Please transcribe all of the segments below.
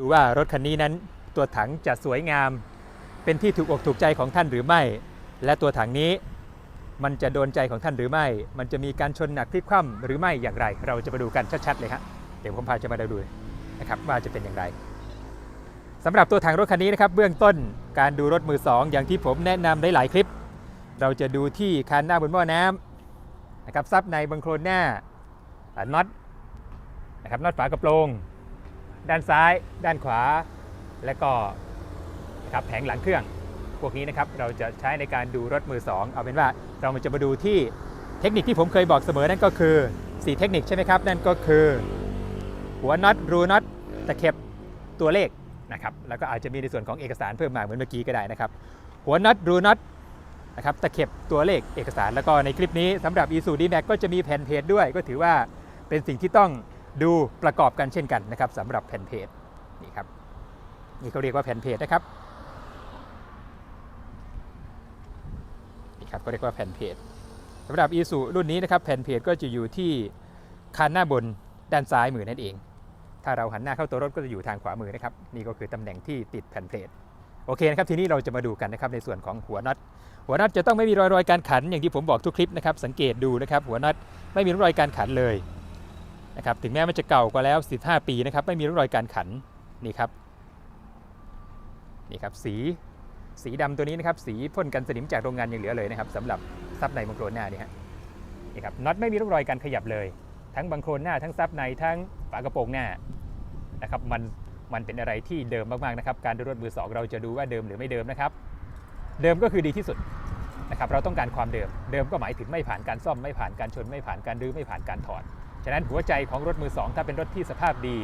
ดูว่ารถคันนี้นั้นตัวถังจะสวยงาม เป็นที่ถูกอกถูกใจของท่านหรือไม่ และตัวถังนี้มันจะโดนใจของท่านหรือไม่ มันจะมีการชนหนักพลิกคว่ำหรือไม่อย่างไร เราจะมาดูกันชัดๆเลยฮะเดี๋ยวผมพาจะมาดูนะครับว่าจะเป็นอย่างไรสำหรับตัวถังรถคันนี้นะครับเบื้องต้นการดูรถมือสองอย่างที่ผมแนะนำได้หลายคลิป เราจะดูที่คันหน้าบนหม้อน้ำนะครับซับในบังโครนหน้าอ่าน็อตนะครับน็อตฝากระโปรง ด้านซ้าย ด้านขวา และก็นะครับแผงหลังเครื่อง พวกนี้นะครับเราจะใช้ในการดูรถมือ 2 เอาเป็นว่าเรามาจะมาดูที่เทคนิคที่ผมเคยบอกเสมอนั่นก็คือ 4 เทคนิคใช่ไหมครับ นั่นก็คือ หัวน็อตรูน็อตตะเข็บตัวเลขนะครับแล้วก็อาจจะมีในส่วนของเอกสารเพิ่มมาเหมือนเมื่อกี้ก็ได้นะครับ หัวน็อตรูน็อตนะครับตะเข็บตัวเลขเอกสารแล้วก็ในคลิปนี้สำหรับ e s u d m a x ก็จะมีแผ่นเพจด้วย ก็ถือว่าเป็นสิ่งที่ต้อง ดูประกอบกันเช่นกันนะครับสำหรับแผ่นเพจนี่ครับนี่เขาเรียกว่าแผ่นเพจนะครับนี่ครับก็เรียกว่าแผ่นเพจสำหรับ e s u รุ่นนี้นะครับแผ่นเพจก็จะอยู่ที่คันหน้าบนด้านซ้ายมือนั่นเอง ถ้าเราหันหน้าเข้าตัวรถก็จะอยู่ทางขวามือนะครับนี่ก็คือตำแหน่งที่ติดแผ่นเพจโอเคนะครับทีนี้เราจะมาดูกันนะครับในส่วนของหัวน็อตหัวน็อตจะต้องไม่มีรอยรอยการขันอย่างที่ผมบอกทุกคลิปนะครับสังเกตดูนะครับหัวน็อตไม่มีรอยการขันเลย นะครับถึงแม้มันจะเก่ากว่าแล้ว 15 ปีนะครับไม่มีร่องรอยการขันนี่ครับนี่ครับสีสีดำตัวนี้นะครับสีพ่นกันสนิมจากโรงงานยังเหลือเลยนะครับสำหรับซับในบังโครนหน้านี่ฮะนี่ครับน็อตไม่มีร่องรอยการขยับเลย ทั้งบังโครนหน้าทั้งซับในทั้งฝากระโปรงหน้านะครับมันมันเป็นอะไรที่เดิมมากๆนะครับการดูรถมือสองเราจะดูว่าเดิมหรือไม่เดิมนะครับเดิมก็คือดีที่สุดนะครับเราต้องการความเดิม เดิมก็หมายถึงไม่ผ่านการซ่อมไม่ผ่านการชนไม่ผ่านการรื้อไม่ผ่านการถอด ฉะนั้นหัวใจของรถมือสองถ้าเป็นรถที่สภาพดี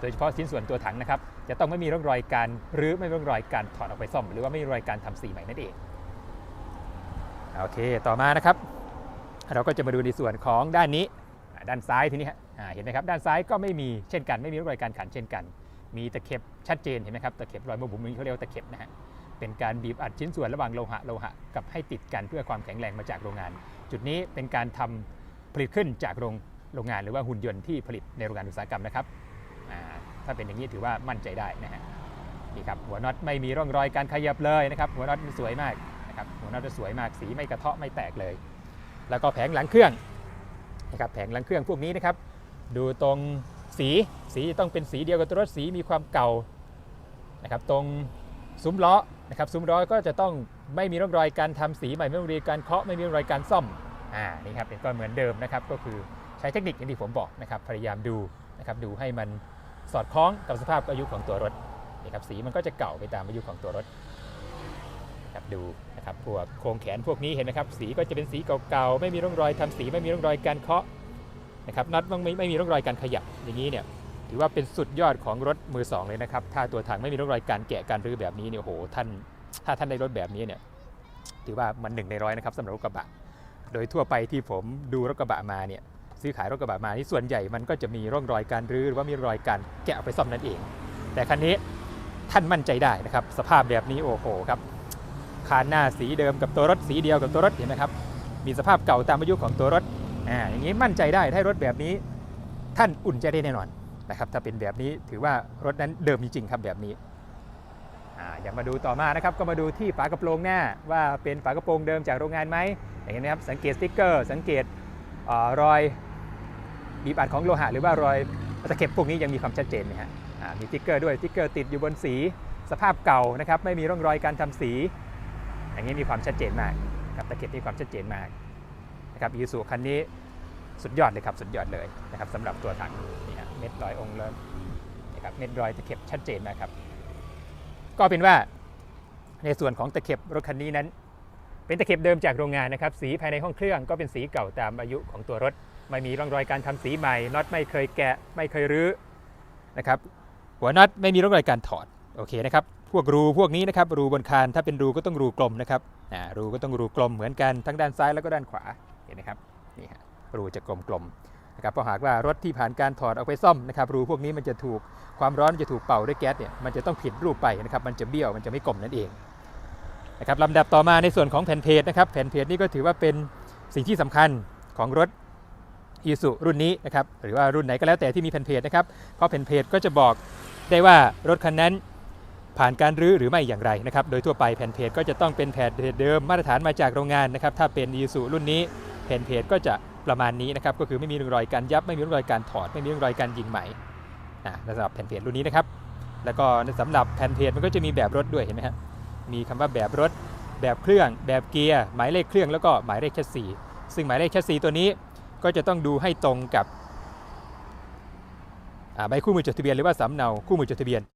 โดยเฉพาะชิ้นส่วนตัวถังนะครับ จะต้องไม่มีร่องรอยการรื้อไม่มีร่องรอยการถอดออกไปซ่อม หรือว่าไม่มีรอยการทำสีใหม่นั่นเอง โอเค ต่อมานะครับ เราก็จะมาดูในส่วนของด้านนี้ ด้านซ้ายทีนี้เห็นไหมครับ ด้านซ้ายก็ไม่มีเช่นกัน ไม่มีร่องรอยการขันเช่นกัน มีตะเข็บชัดเจนเห็นไหมครับ ตะเข็บรอยมือบุ๋มนี้เขาเรียกว่าตะเข็บนะฮะ เป็นการบีบอัดชิ้นส่วนระหว่างโลหะโลหะกับให้ติดกันเพื่อความแข็งแรงมาจากโรงงาน จุดนี้เป็นการทำผลิตขึ้นจากโรง โรงงานหรือว่าหุ่นยนต์ที่ผลิตในโรงงานอุตสาหกรรมนะครับ ถ้าเป็นอย่างนี้ถือว่ามั่นใจได้นะฮะนี่ครับหัวน็อตไม่มีร่องรอยการขยับเลยนะครับหัวน็อตสวยมากนะครับหัวน็อตสวยมากสีไม่กระเทาะไม่แตกเลย แล้วก็แผงหลังเครื่องนะครับแผงหลังเครื่องพวกนี้นะครับ ดูตรงสีสีต้องเป็นสีเดียวกับตัวรถสีมีความเก่านะครับตรงซุ้มล้อนะครับซุ้มล้อก็จะต้องไม่มีร่องรอยการทำสีใหม่ไม่มีร่องรอยการเคาะไม่มีร่องรอยการซ่อมอ่านี่ครับก็เหมือนเดิมนะครับก็คือ ใช้เทคนิคอย่างที่ผมบอกนะครับพยายามดูนะครับดูให้มันสอดคล้องกับสภาพอายุของตัวรถนี่ครับสีมันก็จะเก่าไปตามอายุของตัวรถนะครับดูนะครับพวกโครงแขนพวกนี้เห็นไหมครับ สีก็จะเป็นสีเก่าๆไม่มีร่องรอยทำสีไม่มีร่องรอยการเคาะนะครับน็อตไม่ไม่ไม่มีร่องรอยการขยับอย่างนี้เนี่ยถือว่าเป็นสุดยอดของรถมือสองเลยนะครับถ้าตัวถังไม่มีร่องรอยการแกะการรื้อแบบนี้เนี่ยโอ้โหท่านถ้าท่านได้รถแบบนี้เนี่ยถือว่ามันหนึ่งในร้อยนะครับสำหรับรถกระบะ โดยทั่วไปที่ผมดูรถกระบะมาเนี่ย ซื้อขายรถกระบะมาที่ส่วนใหญ่มันก็จะมีร่องรอยการรื้อหรือว่ามีรอยการแกะเอาไปซ่อมนั่นเอง แต่คันนี้ท่านมั่นใจได้นะครับ สภาพแบบนี้โอ้โหครับคานหน้าสีเดิมกับตัวรถสีเดียวกับตัวรถเห็นไหมครับมีสภาพเก่าตามอายุของตัวรถอ่าอย่างนี้มั่นใจได้ถ้ารถแบบนี้ ท่านอุ่นใจได้แน่นอนนะครับถ้าเป็นแบบนี้ถือว่ารถนั้นเดิมจริงๆครับแบบนี้อ่าอย่ามาดูต่อมานะครับก็มาดูที่ฝากระโปรงหน้าว่าเป็นฝากระโปรงเดิมจากโรงงานไหมอย่างนี้นะครับสังเกตสติ๊กเกอร์ สังเกตอรอย บีบอัดของโลหะหรือว่ารอยตะเข็บพวกนี้ยังมีความชัดเจนนะฮะมีติ๊กเกอร์ด้วยติ๊กเกอร์ติดอยู่บนสีสภาพเก่านะครับไม่มีร่องรอยการทำสี อย่างนี้มีความชัดเจนมากครับตะเข็บมีความชัดเจนมากนะครับอีซูคันนี้สุดยอดเลยครับสุดยอดเลยนะครับสำหรับตัวถังนี่ฮะเม็ดรอยองค์เลยนะครับเม็ดรอยตะเข็บชัดเจนนะครับ ก็เป็นว่าในส่วนของตะเข็บรถคันนี้นั้น เป็นตะเข็บเดิมจากโรงงานนะครับ สีภายในห้องเครื่องก็เป็นสีเก่าตามอายุของตัวรถ ไม่มีร่องรอยการทำสีใหม่น็อตไม่เคยแกะไม่เคยรื้อนะครับหัวน็อตไม่มีร่องรอยการถอดโอเคนะครับพวกรูพวกนี้นะครับรูบนคานถ้าเป็นรูก็ต้องรูกลมนะครับอ่ารูก็ต้องรูกลมเหมือนกันทั้งด้านซ้ายแล้วก็ด้านขวาเห็นไหมครับนี่ฮะรูจะกลมๆนะครับเพราะหากว่ารถที่ผ่านการถอดเอาไปซ่อมนะครับรูพวกนี้มันจะถูกความร้อนจะถูกเป่าด้วยแก๊สเนี่ยมันจะต้องผิดรูปไปนะครับมันจะเบี้ยวมันจะไม่กลมนั่นเองนะครับลำดับต่อมาในส่วนของแผ่นเพจนะครับแผ่นเพจนี่ก็ถือว่าเป็นสิ่งที่สำคัญของรถ อีสุรุ่นนี้นะครับหรือว่ารุ่นไหนก็แล้วแต่ที่มีแผ่นเพจนะครับเพราะแผ่นเพจก็จะบอกได้ว่ารถคันนั้นผ่านการรื้อหรือไม่อย่างไรนะครับโดยทั่วไปแผ่นเพจก็จะต้องเป็นแผ่นเพจเดิมมาตรฐานมาจากโรงงานนะครับถ้าเป็นอีซูรุ่นนี้แผ่นเพจก็จะประมาณนี้นะครับก็คือไม่มีร่องรอยการยับไม่มีร่องรอยการถอด ไม่มีร่องรอยการยิงไหมอ่าสำหรับแผ่นเพจรุ่นนี้นะครับแล้วก็สำหรับแผ่นเพจมันก็จะมีแบบรถด้วยเห็นไหมครับมีคำว่าแบบรถ แบบเครื่อง แบบเกียร์ หมายเลขเครื่องแล้วก็หมายเลขแชสซีซึ่งหมายเลขแชสซีตัวนี้ ก็จะต้องดูให้ตรงกับใบคู่มือจดทะเบียนหรือว่าสำเนาคู่มือจดทะเบียน